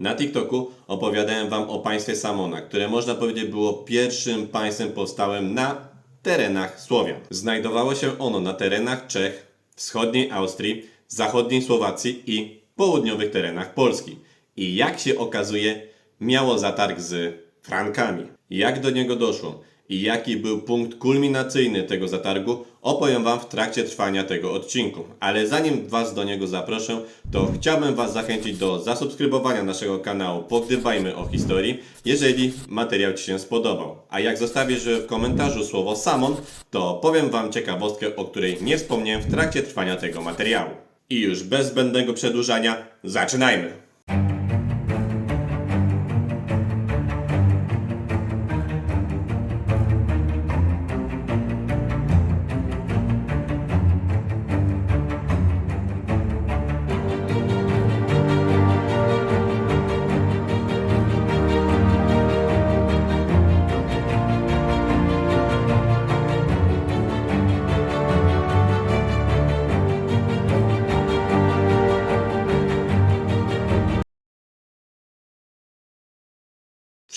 Na TikToku opowiadałem Wam o państwie Samona, które można powiedzieć było pierwszym państwem powstałym na terenach Słowian. Znajdowało się ono na terenach Czech, wschodniej Austrii, zachodniej Słowacji i południowych terenach Polski. I jak się okazuje, miało zatarg z Frankami. Jak do niego doszło i jaki był punkt kulminacyjny tego zatargu, opowiem Wam w trakcie trwania tego odcinku. Ale zanim Was do niego zaproszę, to chciałbym Was zachęcić do zasubskrybowania naszego kanału Pogdybajmy o historii, jeżeli materiał Ci się spodobał. A jak zostawisz w komentarzu słowo Samon, to powiem Wam ciekawostkę, o której nie wspomniałem w trakcie trwania tego materiału. I już bez zbędnego przedłużania, zaczynajmy!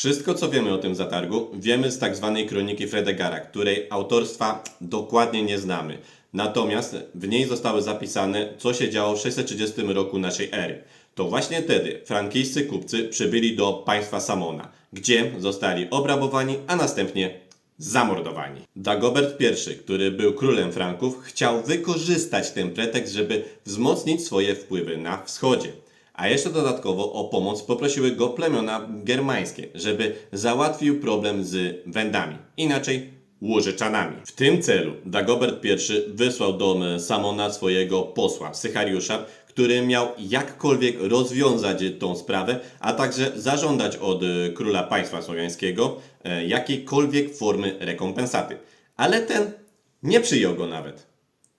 Wszystko, co wiemy o tym zatargu, wiemy z tak zwanej kroniki Fredegara, której autorstwa dokładnie nie znamy. Natomiast w niej zostały zapisane, co się działo w 630 roku naszej ery. To właśnie wtedy frankijscy kupcy przybyli do państwa Samona, gdzie zostali obrabowani, a następnie zamordowani. Dagobert I, który był królem Franków, chciał wykorzystać ten pretekst, żeby wzmocnić swoje wpływy na wschodzie. A jeszcze dodatkowo o pomoc poprosiły go plemiona germańskie, żeby załatwił problem z Wendami, inaczej Łużyczanami. W tym celu Dagobert I wysłał do Samona swojego posła, Sychariusza, który miał jakkolwiek rozwiązać tą sprawę, a także zażądać od e, króla państwa słowiańskiego e, jakiejkolwiek formy rekompensaty. Ale ten nie przyjął go nawet.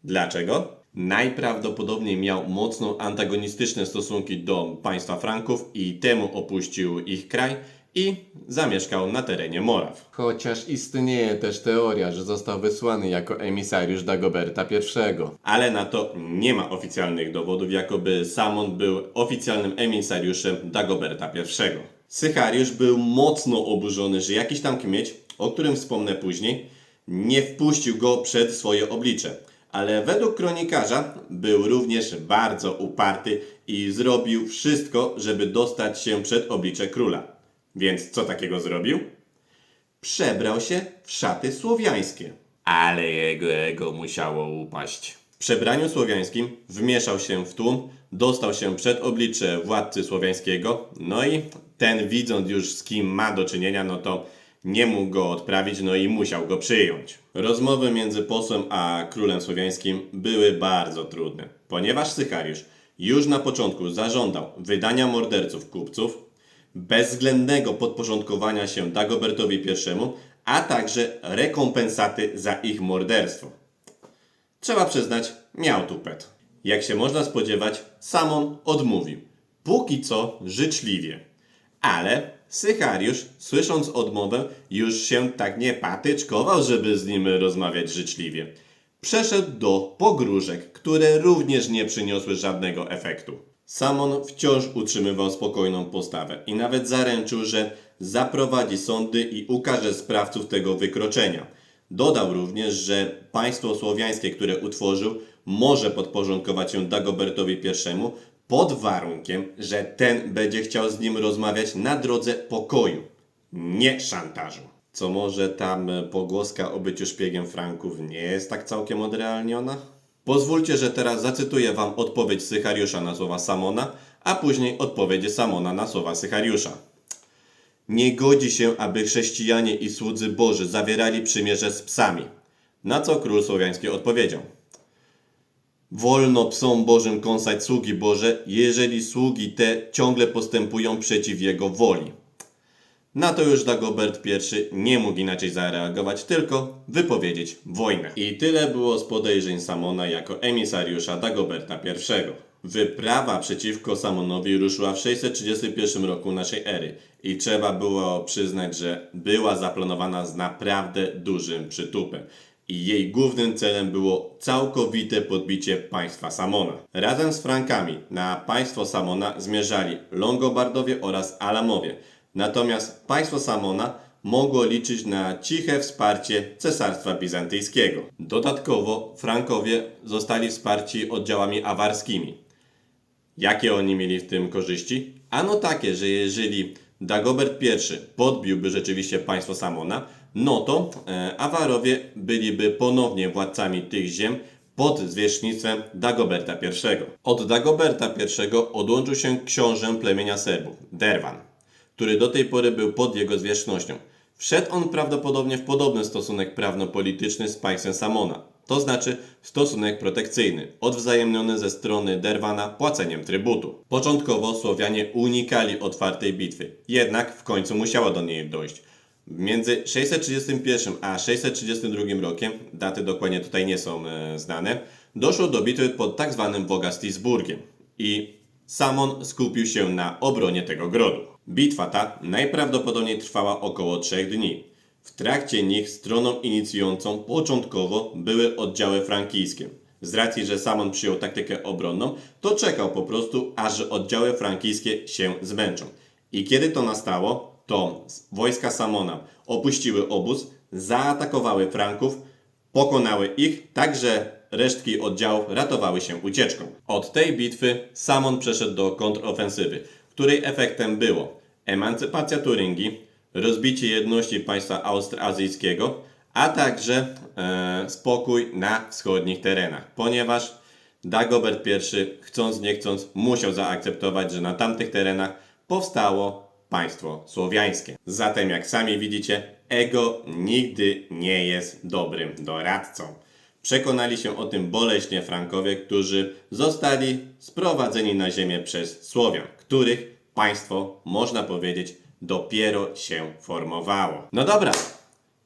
Dlaczego? Najprawdopodobniej miał mocno antagonistyczne stosunki do państwa Franków i temu opuścił ich kraj i zamieszkał na terenie Moraw. Chociaż istnieje też teoria, że został wysłany jako emisariusz Dagoberta I. Ale na to nie ma oficjalnych dowodów, jakoby Samon był oficjalnym emisariuszem Dagoberta I. Sychariusz był mocno oburzony, że jakiś tam kmieć, o którym wspomnę później, nie wpuścił go przed swoje oblicze. Ale według kronikarza był również bardzo uparty i zrobił wszystko, żeby dostać się przed oblicze króla. Więc co takiego zrobił? Przebrał się w szaty słowiańskie. Ale jego ego musiało upaść. W przebraniu słowiańskim wmieszał się w tłum, dostał się przed oblicze władcy słowiańskiego, no i ten widząc już z kim ma do czynienia, no to nie mógł go odprawić, no i musiał go przyjąć. Rozmowy między posłem a królem słowiańskim były bardzo trudne, ponieważ Sychariusz już na początku zażądał wydania morderców kupców, bezwzględnego podporządkowania się Dagobertowi I, a także rekompensaty za ich morderstwo. Trzeba przyznać, miał tupet. Jak się można spodziewać, Samon odmówił. Póki co życzliwie. Ale Sychariusz, słysząc odmowę, już się tak nie patyczkował, żeby z nim rozmawiać życzliwie. Przeszedł do pogróżek, które również nie przyniosły żadnego efektu. Samon wciąż utrzymywał spokojną postawę i nawet zaręczył, że zaprowadzi sądy i ukaże sprawców tego wykroczenia. Dodał również, że państwo słowiańskie, które utworzył, może podporządkować się Dagobertowi I pod warunkiem, że ten będzie chciał z nim rozmawiać na drodze pokoju, nie szantażu. Co może tam pogłoska o byciu szpiegiem Franków nie jest tak całkiem odrealniona? Pozwólcie, że teraz zacytuję wam odpowiedź Sychariusza na słowa Samona, a później odpowiedź Samona na słowa Sychariusza. Nie godzi się, aby chrześcijanie i słudzy Boży zawierali przymierze z psami. Na co król słowiański odpowiedział. Wolno psom Bożym kąsać sługi Boże, jeżeli sługi te ciągle postępują przeciw jego woli. Na to już Dagobert I nie mógł inaczej zareagować, tylko wypowiedzieć wojnę. I tyle było z podejrzeń Samona jako emisariusza Dagoberta I. Wyprawa przeciwko Samonowi ruszyła w 631 roku naszej ery i trzeba było przyznać, że była zaplanowana z naprawdę dużym przytupem. I jej głównym celem było całkowite podbicie państwa Samona. Razem z Frankami na państwo Samona zmierzali Longobardowie oraz Alamowie, natomiast państwo Samona mogło liczyć na ciche wsparcie Cesarstwa Bizantyjskiego. Dodatkowo Frankowie zostali wsparci oddziałami awarskimi. Jakie oni mieli w tym korzyści? Ano takie, że jeżeli Dagobert I podbiłby rzeczywiście państwo Samona, no to e, Awarowie byliby ponownie władcami tych ziem pod zwierzchnictwem Dagoberta I. Od Dagoberta I odłączył się książę plemienia Serbów, Derwan, który do tej pory był pod jego zwierzchnością. Wszedł on prawdopodobnie w podobny stosunek prawno-polityczny z państwem Samona, to znaczy stosunek protekcyjny, odwzajemniony ze strony Derwana płaceniem trybutu. Początkowo Słowianie unikali otwartej bitwy, jednak w końcu musiało do niej dojść. Między 631 a 632 rokiem, daty dokładnie tutaj nie są e, znane, doszło do bitwy pod tak zwanym Wogastisburgiem i Samon skupił się na obronie tego grodu. Bitwa ta najprawdopodobniej trwała około 3 dni. W trakcie nich stroną inicjującą początkowo były oddziały frankijskie. Z racji, że Samon przyjął taktykę obronną, to czekał po prostu, aż oddziały frankijskie się zmęczą. I kiedy to nastało, to wojska Samona opuściły obóz, zaatakowały Franków, pokonały ich, tak że resztki oddziałów ratowały się ucieczką. Od tej bitwy Samon przeszedł do kontrofensywy, której efektem było emancypacja Turyngii, rozbicie jedności państwa austroazyjskiego, a także e, spokój na wschodnich terenach, ponieważ Dagobert I, chcąc nie chcąc, musiał zaakceptować, że na tamtych terenach powstało państwo słowiańskie. Zatem, jak sami widzicie, ego nigdy nie jest dobrym doradcą. Przekonali się o tym boleśnie Frankowie, którzy zostali sprowadzeni na ziemię przez Słowian, których państwo, można powiedzieć, dopiero się formowało. No dobra,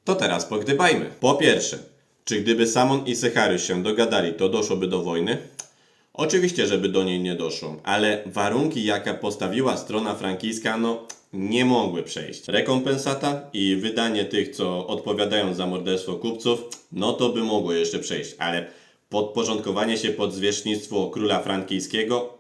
to teraz pogdybajmy. Po pierwsze, czy gdyby Samon i Sychariusz się dogadali, to doszłoby do wojny? Oczywiście, żeby do niej nie doszło, ale warunki, jaka postawiła strona frankijska, no nie mogły przejść. Rekompensata i wydanie tych, co odpowiadają za morderstwo kupców, no to by mogło jeszcze przejść, ale podporządkowanie się pod zwierzchnictwo króla frankijskiego,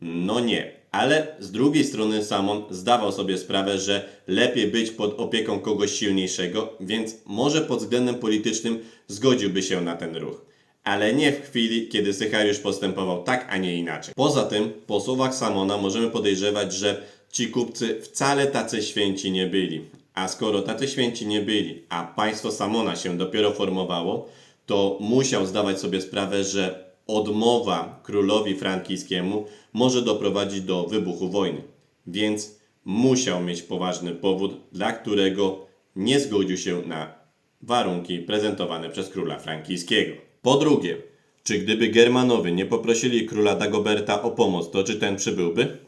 no nie. Ale z drugiej strony Samon zdawał sobie sprawę, że lepiej być pod opieką kogoś silniejszego, więc może pod względem politycznym zgodziłby się na ten ruch. Ale nie w chwili, kiedy Sychariusz postępował tak, a nie inaczej. Poza tym, po słowach Samona możemy podejrzewać, że ci kupcy wcale tacy święci nie byli. A skoro tacy święci nie byli, a państwo Samona się dopiero formowało, to musiał zdawać sobie sprawę, że odmowa królowi frankijskiemu może doprowadzić do wybuchu wojny. Więc musiał mieć poważny powód, dla którego nie zgodził się na warunki prezentowane przez króla frankijskiego. Po drugie, czy gdyby Germanowie nie poprosili króla Dagoberta o pomoc, to czy ten przybyłby?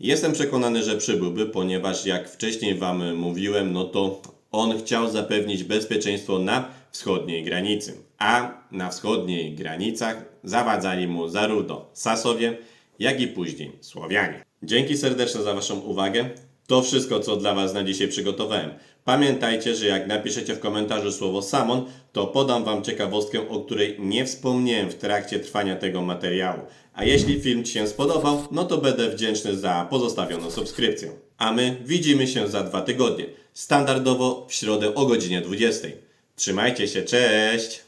Jestem przekonany, że przybyłby, ponieważ jak wcześniej Wam mówiłem, no to on chciał zapewnić bezpieczeństwo na wschodniej granicy. A na wschodniej granicach zawadzali mu zarówno Sasowie, jak i później Słowianie. Dzięki serdeczne za Waszą uwagę. To wszystko, co dla Was na dzisiaj przygotowałem. Pamiętajcie, że jak napiszecie w komentarzu słowo Samon, to podam Wam ciekawostkę, o której nie wspomniałem w trakcie trwania tego materiału. A jeśli film Ci się spodobał, no to będę wdzięczny za pozostawioną subskrypcję. A my widzimy się za dwa tygodnie. Standardowo w środę o godzinie 20. Trzymajcie się, cześć!